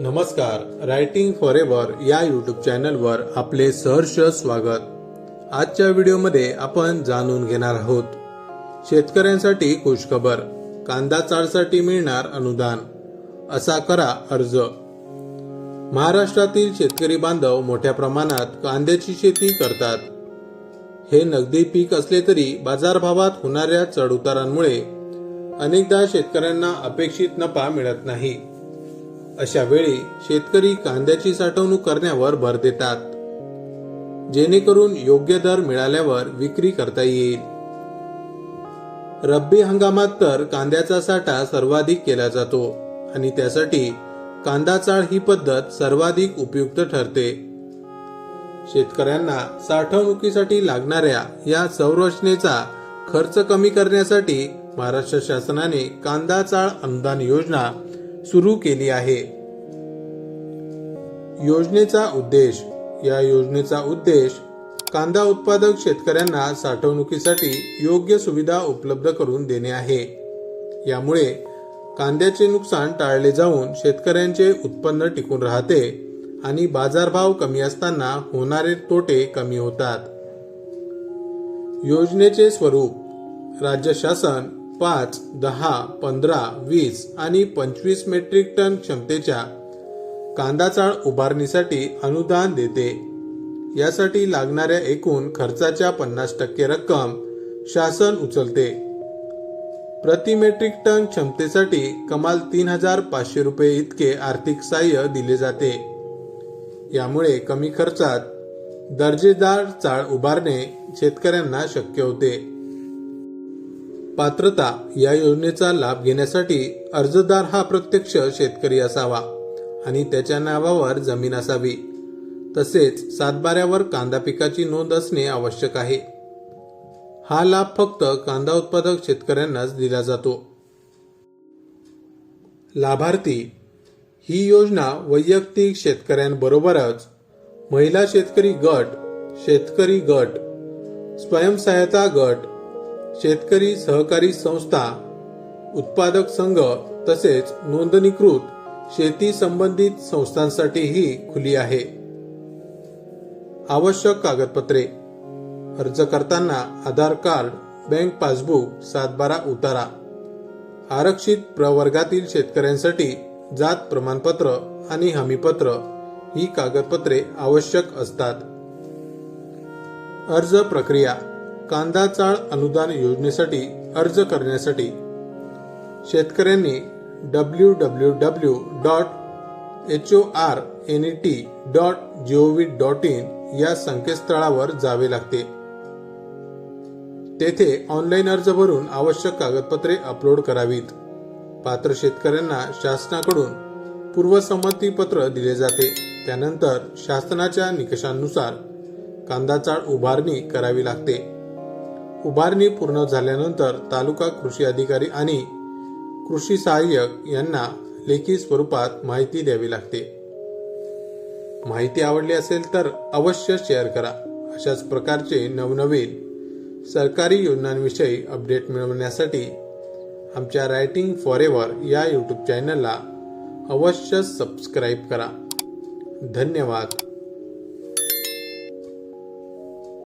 नमस्कार writing for ever या YouTube चॅनलवर आपले सहर्ष स्वागत. आजच्या व्हिडिओमध्ये आपण जाणून घेणार आहोत शेतकऱ्यांसाठी खुशखबर कांदा चाळसाठी मिळणार अनुदान असा करा अर्ज. महाराष्ट्रातील शेतकरी बांधव मोठ्या प्रमाणात कांद्याची शेती करतात. हे नगदी पीक असले तरी बाजारभावात होणाऱ्या चढउतारांमुळे अनेकदा शेतकऱ्यांना अपेक्षित नफा मिळत नाही. अशा वेळी शेतकरी कांद्याची साठवणूक करण्यावर भर देतात. जेणेकरून योग्य दर मिळाल्यावर विक्री करता येईल. रब्बी हंगामात तर कांद्याचा साठा सर्वाधिक केला जातो आणि त्यासाठी कांदा चाळ ही पद्धत सर्वाधिक उपयुक्त ठरते. शेतकऱ्यांना साठवणुकीसाठी लागणाऱ्या या संरचनेचा खर्च कमी करण्यासाठी महाराष्ट्र शासनाने कांदा चाळ अनुदान योजना सुरू केली आहे. योजनेचा उद्देश या योजनेचा उद्देश कांदा उत्पादक शेतकऱ्यांना साठवणुकीसाठी योग्य सुविधा उपलब्ध करून देणे आहे. यामुळे कांद्याचे नुकसान टाळले जाऊन शेतकऱ्यांचे उत्पन्न टिकून राहते आणि बाजारभाव कमी असताना होणारे तोटे कमी होतात. योजनेचे स्वरूप राज्य शासन पाच दहा पंधरा वीस आणि पंचवीस मेट्रिक टन क्षमतेच्या कांदा चाळ उभारणीसाठी अनुदान देते. यासाठी लागणाऱ्या एकूण खर्चाच्या पन्नास टक्के रक्कम शासन उचलते. प्रति मेट्रिक टन क्षमतेसाठी कमाल तीन हजार पाचशे रुपये इतके आर्थिक सहाय्य दिले जाते. यामुळे कमी खर्चात दर्जेदार चाळ उभारणे शेतकऱ्यांना शक्य होते. पात्रता या योजनेचा लाभ घेण्यासाठी अर्जदार हा प्रत्यक्ष शेतकरी असावा आणि त्याच्या नावावर जमीन असावी. तसेच सातबाऱ्यावर कांदा पिकाची नोंद असणे आवश्यक आहे. हा लाभ फक्त कांदा उत्पादक शेतकऱ्यांनाच दिला जातो. लाभार्थी ही योजना वैयक्तिक शेतकऱ्यांबरोबरच महिला शेतकरी गट शेतकरी गट स्वयंसहायता गट शेतकरी सहकारी संस्था उत्पादक संघ तसेच नोंदणीकृत शेती संबंधित संस्थांसाठीही खुली आहे. आवश्यक कागदपत्रे. अर्ज करताना आधार कार्ड बँक पासबुक सातबारा उतारा. आरक्षित प्रवर्गातील शेतकऱ्यांसाठी जात प्रमाणपत्र आणि हमीपत्र ही कागदपत्रे आवश्यक असतात. अर्ज प्रक्रिया. कांदा चाळ अनुदान योजनेसाठी अर्ज करण्यासाठी शेतकऱ्यांनी W W W dot H O R N E T dot G O V dot in या संकेतस्थळावर जावे लागते. तेथे ऑनलाईन अर्ज भरून आवश्यक कागदपत्रे अपलोड करावीत. पात्र शेतकऱ्यांना शासनाकडून पूर्वसंमती पत्र दिले जाते. त्यानंतर शासनाच्या निकषांनुसार कांदा चाळ उभारणी करावी लागते. उभारणी पूर्ण झाल्यानंतर तालुका कृषी अधिकारी आणि कृषी सहाय्यक यांना लेखी स्वरूपात माहिती द्यावी लागते. माहिती आवडली असेल तर अवश्य शेअर करा. अशाच प्रकारचे नवनवीन सरकारी योजनांविषयी अपडेट मिळवण्यासाठी आमच्या रायटिंग फॉर एव्हर या यूट्यूब चॅनलला अवश्य सबस्क्राईब करा. धन्यवाद.